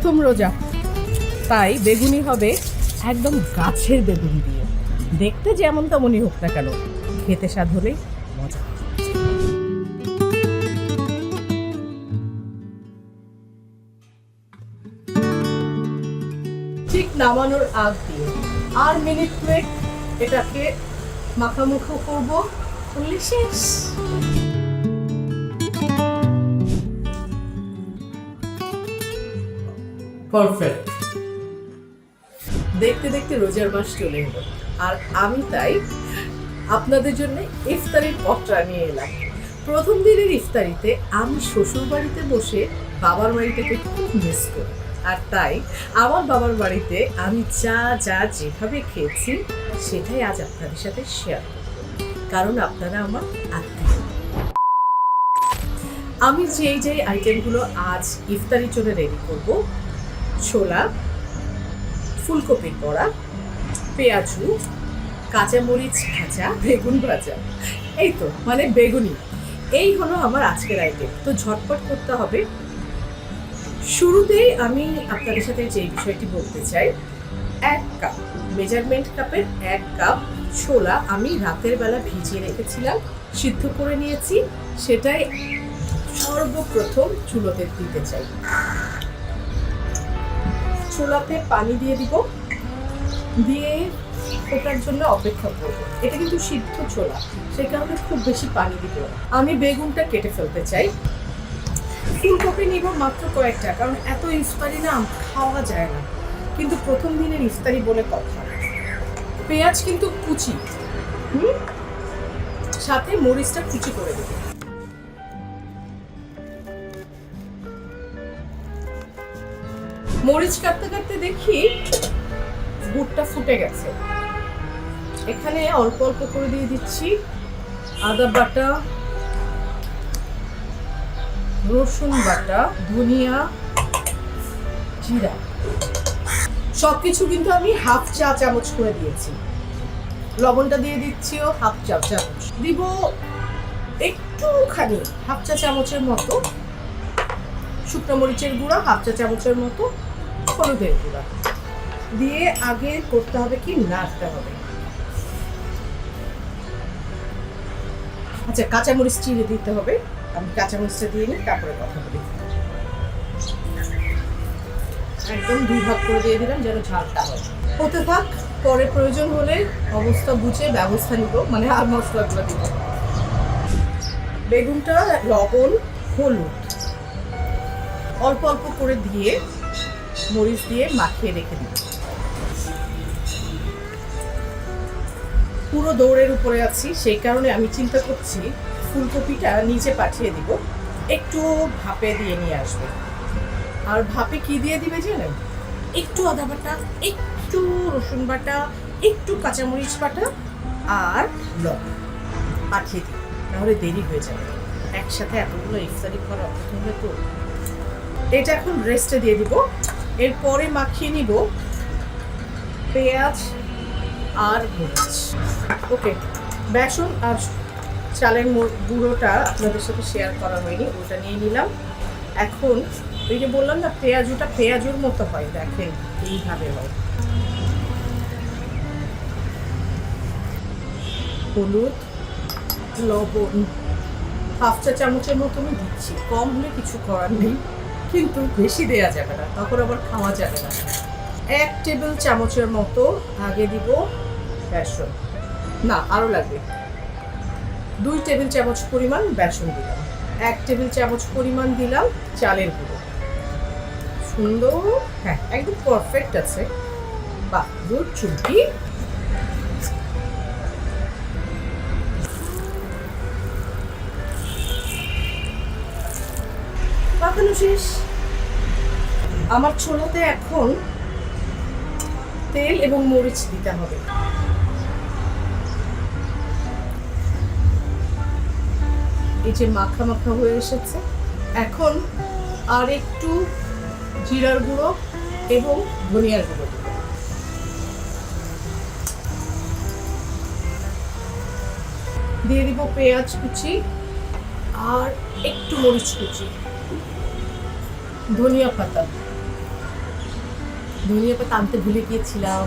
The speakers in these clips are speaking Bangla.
প্রথম রোজা। তাই বেগুনি হবে একদম গাছের বেগুন দিয়ে। দেখতে যেমন তেমনই হোক না কেন, খেতে স্বাদ হলেই মজা। ঠিক নামানোর আগ দিয়ে আর মিনিট এটাকে মাখামুখো করব। শেষ। পারফেক্ট দেখতে দেখতে রোজার মাস চলে এলো। আর আমি তাই আপনাদের জন্য ইফতারির পত্রা নিয়ে এলাম। প্রথম দিনের ইফতারিতে আমি শ্বশুর বাড়িতে বসে বাবার বাড়িটাকে খুব মিস করি। আর তাই আমার বাবার বাড়িতে আমি যা যা যেভাবে খেয়েছি, সেটাই আজ আপনাদের সাথে শেয়ার করব। কারণ আপনারা আমার আত্মীয়। আমি যেই যেই আইটেমগুলো আজ ইফতারির জন্য রেডি করব ছোলা, ফুলকপির বড়া, পেঁয়াজু, কাঁচামরিচ ভাজা, বেগুন ভাজা। এই তো মানে বেগুনি। এই হলো আমার আজকের আইটেম তো ঝটপট করতে হবে। শুরুতেই আমি আপনাদের সাথে যে বিষয়টি বলতে চাই, এক কাপ মেজারমেন্ট কাপের এক কাপ ছোলা আমি রাতের বেলা ভিজিয়ে রেখেছিলাম, সিদ্ধ করে নিয়েছি, সেটাই সর্বপ্রথম চুলোতে দিতে চাই। ছোলাতে পানি দিয়ে দিব। দিয়ে ওটার জন্য অপেক্ষা করব। এটা কিন্তু সিদ্ধ ছোলা, সেই কারণে খুব বেশি পানি দিব। আমি বেগুনটা কেটে ফেলতে চাই। ফুলকপি নিব মাত্র কয়েকটা, কারণ এত ইফতারি না, খাওয়া যায় না। কিন্তু প্রথম দিনের ইফতারি বলে কথা। পেঁয়াজ কিন্তু কুচি। হুম? সাথে মরিচটা কুচি করে দেবো। মরিচ কাটতে কাটতে দেখি বুটটা ফুটে গেছে। এখানে অল্প অল্প করে দিয়ে দিচ্ছি আদা বাটা, রসুন বাটা, ধনিয়া, জিরা। সবকিছু কিন্তু আমি হাফ চা চামচ করে দিয়েছি। লবণটা দিয়ে দিচ্ছিও হাফ চা চামচ। দিব একটুখানি হাফ চা চামচের মতো। শুকনো মরিচের গুঁড়া হাফ চা চামচের মতো। হলুদের গুঁড়া দিয়ে আগে করতে হবে কি? নাড়তে হবে। আচ্ছা কাঁচামরিচ চিড়ে দিতে হবে। আমি কাঁচামরিচটা দিয়ে নিই, তারপরে কথা বলি। একদম দুই ভাগ করে দিয়ে দিলাম, যেন ঝালটা হয়। হতে থাক, পরে প্রয়োজন হলে অবস্থা বুঝে ব্যবস্থা নিব মানে আর মশলাগুলো দিব বেগুনটা, লবণ, হলুদ। অল্প অল্প করে দিয়ে মরিচ দিয়ে মাখিয়ে রেখে দিই পুরো দৌড়ের উপরে আছি, সেই কারণে আমি চিন্তা করছি ফুলকপিটা নিচে পাঠিয়ে দিব, একটু ভাপে দিয়ে নিয়ে আসবে। আর ভাপে কি দিয়ে দিবে জানেন? একটু আদা বাটা, একটু রসুন বাটা, একটু কাঁচামরিচ বাটা আর লবণ পাঠিয়ে দিই তাহলে দেরি হয়ে যাবে। একসাথে এতগুলো ইফতারি করা হবে তো। এটা এখন রেস্টে দিয়ে দিব। এরপরে মাখিয়ে নিব পেঁয়াজ আর মরিচ ওকে, বেসন আর চালের গুঁড়োটা আপনাদের সাথে শেয়ার করা হয়নি, ওটা নিয়ে নিলাম। এখন ওই যে বললাম না, পেঁয়াজুটা পেঁয়াজুর মতো হয়, দেখেন এইভাবে হয়। হলুদ, লবণ, হাফ চা চামচের মতো আমি দিচ্ছি, কম হলে কিছু করার নেই। কিন্তু বেশি দেয়া যাবে না, তখন আবার খাওয়া যাবে না। এক টেবিল চামচের মতো আগে দিব বেসন। না আরও লাগবে। দুই টেবিল চামচ পরিমাণ বেসন দিলাম। এক টেবিল চামচ পরিমাণ দিলাম চালের গুঁড়ো। সুন্দর হ্যাঁ একদম পারফেক্ট আছে। বাহ, দুধ চুমকি মাখানো শেষ? আমার ছোলাতে এখন তেল এবং মরিচ দিতে হবে। এই যে মাখা মাখা হয়ে এসেছে। এখন আর একটু জিরার গুঁড়ো এবং ধনিয়ার গুঁড়ো দিয়ে দিব পেঁয়াজ কুচি আর একটু মরিচ কুচি। ধনিয়া পাতা। ধনিয়া পাতা আনতে ভুলে গিয়েছিলাম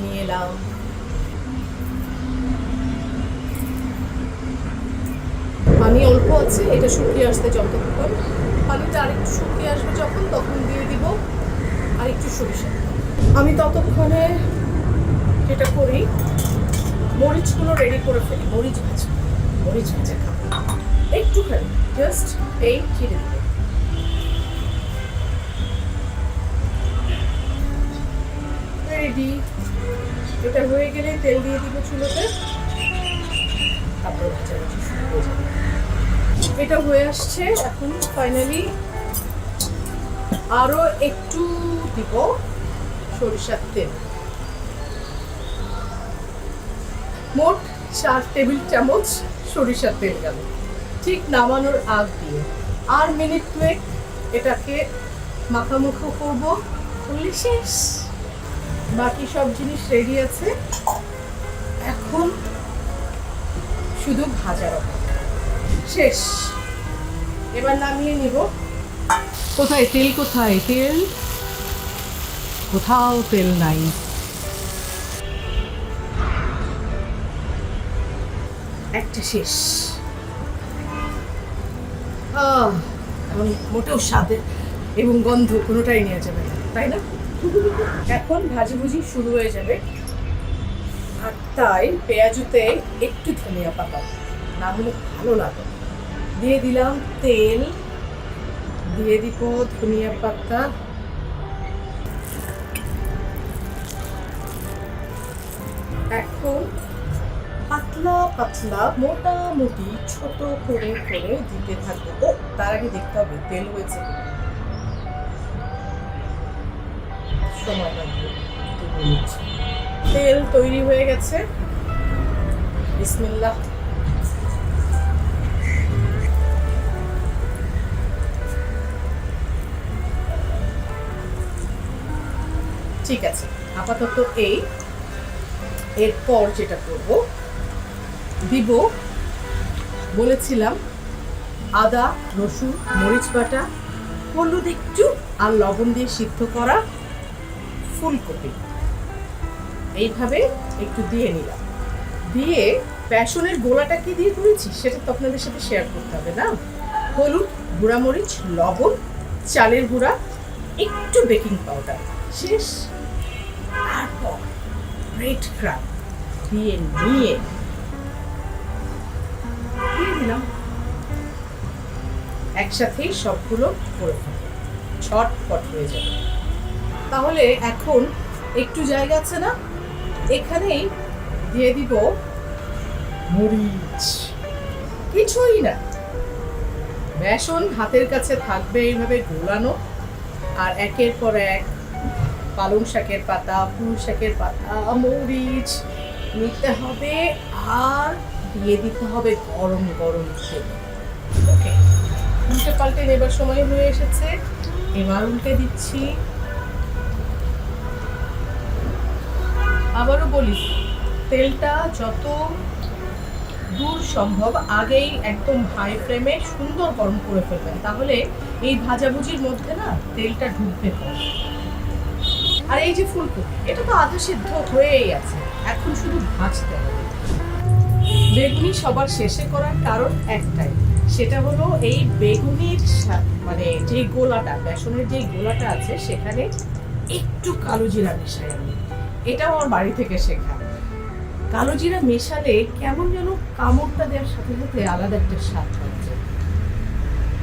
নিয়ে এলাম। পানি অল্প আছে, এটা শুকিয়ে আসতে যতক্ষণ। পানিটা আরেকটু শুকিয়ে আসবে যখন, তখন দিয়ে দিব আর একটু সরিষা। আমি ততক্ষণে যেটা করি। মরিচগুলো রেডি করে ফেলি। মরিচ ভাজা মরিচ ভাজা খাব। একটুখানি জাস্ট এই চিড়ে দেবো রেডি এটা হয়ে গেলে তেল দিয়ে দিব চুলোতে। এটা হয়ে আসছে এখন ফাইনালি আরও একটু দিব সরিষার তেল। মোট চার টেবিল চামচ সরিষার তেল গেল। ঠিক নামানোর আগ দিয়ে আর মিনিট দুয়েক এটাকে মাখামুখো করব। শেষ। বাকি সব জিনিস রেডি আছে। এখন শুধু ভাজার শেষ। এবার নামিয়ে নিব। কোথায় তেল কোথায় তেল? কোথাও তেল নাই। একটা শেষ। এখন মোটেও স্বাদের এবং গন্ধ কোনোটাই নেওয়া যাবে না তাই না? এখন ভাজিভুজি শুরু হয়ে যাবে। আর তাই পেঁয়াজুতে একটু ধনিয়া পাতা। না হলে ভালো লাগে। দিয়ে দিলাম তেল। দিয়ে দিব ধনিয়া পাতা। এখন পাতলা পাতলা মোটামুটি ছোট করে করে দিতে থাকব। ও, তার আগে দেখতে হবে, তেল হয়েছে। তেল তৈরি হয়ে গেছে। বিসমিল্লাহ। ঠিক আছে, আপাতত এই। এরপর যেটা করব, দিব, বলেছিলাম, আদা, রসুন, মরিচ বাটা, হলুদ একটু, আর লবণ দিয়ে সিদ্ধ করা ফুলকপি এইভাবে একটু দিয়ে নিলাম। দিয়ে বেসনের গোলাটা কি দিয়ে করেছি সেটা তো আপনাদের সাথে শেয়ার করতে হবে না? হলুদ, গুঁড়ামরিচ, লবণ, চালের গুঁড়া, একটু বেকিং পাউডার শেষ। তারপর রেড ক্রাম দিয়ে নিয়ে দিলাম। একসাথেই সবগুলো করে ফেলব। ছটপট হয়ে যাবে। তাহলে এখন একটু জায়গা আছে না? এখানেই দিয়ে দিব মরিচ। কিছুই না। বেসন হাতের কাছে থাকবে এইভাবে গোলানো। আর একের পর এক পালং শাকের পাতা, ফুল শাকের পাতা, মরিচ নিতে হবে আর দিয়ে দিতে হবে গরম গরম তেল। ওকে উল্টে পাল্টে নেবার সময় হয়ে এসেছে। এবার উল্টে দিচ্ছি আবারও বলি তেলটা যত দূর সম্ভব আগেই একদম হাই ফ্লেমে সুন্দর গরম করে ফেলবেন। তাহলে এই ভাজাভুজির মধ্যে না তেলটা ঢুকবে আর এই যে ফুলকপি, এটা তো আধা সিদ্ধ হয়েই আছে। এখন শুধু ভাজতে হবে। বেগুনি সবার শেষে করার কারণ একটাই, সেটা হলো এই বেগুনির মানে যে গোলাটা, বেসনের যে গোলাটা আছে, সেখানে একটু কালো জিরা মেশাই আমি। এটাও আমার বাড়ি থেকে শেখা। কালো জিরা মেশালে কেমন যেন কামড়টা দেওয়ার সাথে সাথে আলাদা একটা স্বাদ হচ্ছে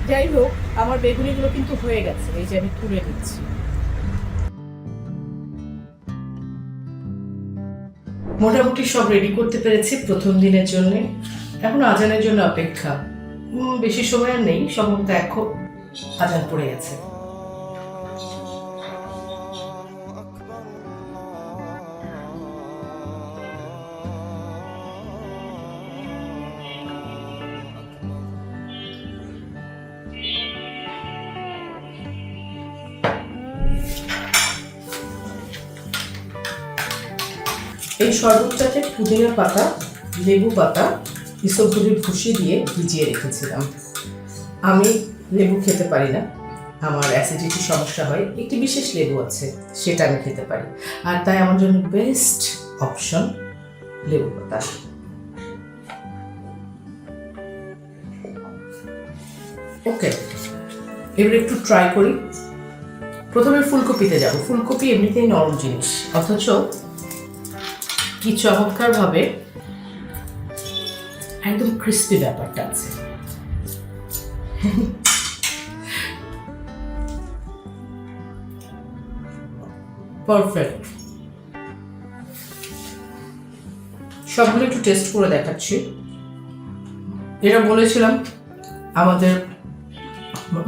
যাই হোক, আমার বেগুনিগুলো কিন্তু হয়ে গেছে, এই যে আমি তুলে নিচ্ছি। মোটামুটি সব রেডি করতে পেরেছি প্রথম দিনের জন্য। এখন আজানের জন্য অপেক্ষা। বেশি সময় আর নেই, সম্ভবত এখন আজান পড়ে গেছে। এই শরবতটাতে পুদিনা পাতা, লেবু পাতা ইসবগুলির ভুষি দিয়ে ভিজিয়ে রেখেছিলাম। আমি লেবু খেতে পারি না। আমার অ্যাসিডিটির সমস্যা হয়। একটি বিশেষ লেবু আছে, সেটা আমি খেতে পারি। আর তাই আমার জন্য বেস্ট অপশন লেবু পাতা। ওকে এবার একটু ট্রাই করি। প্রথমে ফুলকপিতে যাব। ফুলকপি এমনিতেই নরম জিনিস, অথচ কি চমৎকারভাবে একদম ক্রিস্পি ব্যাপারটা আছে। পারফেক্ট সবগুলো একটু টেস্ট করে দেখাচ্ছি। এটা বলেছিলাম, আমাদের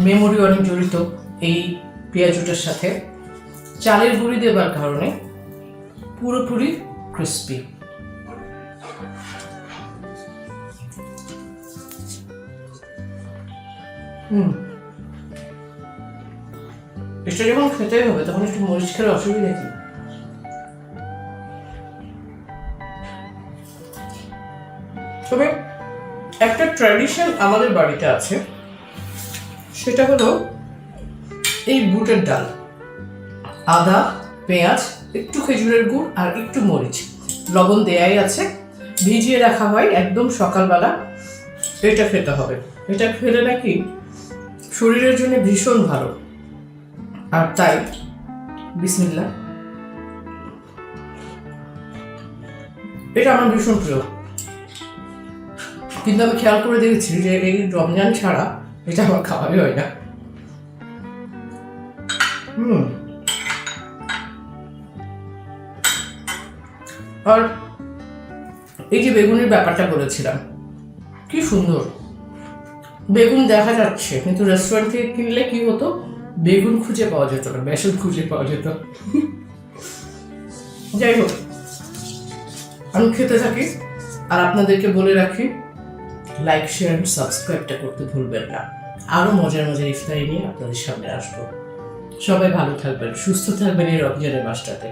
মেমোরি অনেক জড়িত এই পেঁয়াজুটার সাথে। চালের গুঁড়ি দেবার কারণে পুরোপুরি ক্রিস্পি হুম এটা যখন খেতে হবে তখন একটু মরিচ খেলে অসুবিধা কি তবে একটা ট্র্যাডিশন আমাদের বাড়িতে আছে সেটা হলো এই বুটের ডাল আদা পেঁয়াজ একটু খেজুরের গুড় আর একটু মরিচ। লবণ দেয়াই আছে। ভিজিয়ে রাখা হয় একদম সকালবেলা। এটা খেতে হবে। এটা খেলে নাকি শরীরের জন্য ভীষণ ভালো। আর তাই, বিসমিল্লা। এটা আমার ভীষণ প্রিয়। কিন্তু আমি খেয়াল করে দেখেছি যে এই রমজান ছাড়া এটা আমার খাওয়াই হয় না। আর এই যে বেগুনের ব্যাপারটা বলেছিলাম কি সুন্দর। বেগুন দেখা যাচ্ছে, কিন্তু রেস্টুরেন্ট থেকে কিনলে কি হতো? বেগুন খুঁজে পাওয়া যেত না বেসন খুঁজে পাওয়া যেত। যাই হোক, আমি খেতে থাকি, আর আপনাদেরকে বলে রাখি লাইক শেয়ার সাবস্ক্রাইবটা করতে ভুলবেন না। আরও মজার মজার ইফতারি নিয়ে আপনাদের সামনে আসব। সবাই ভালো থাকবেন, সুস্থ থাকবেন এই রমজানের মাসটাতে।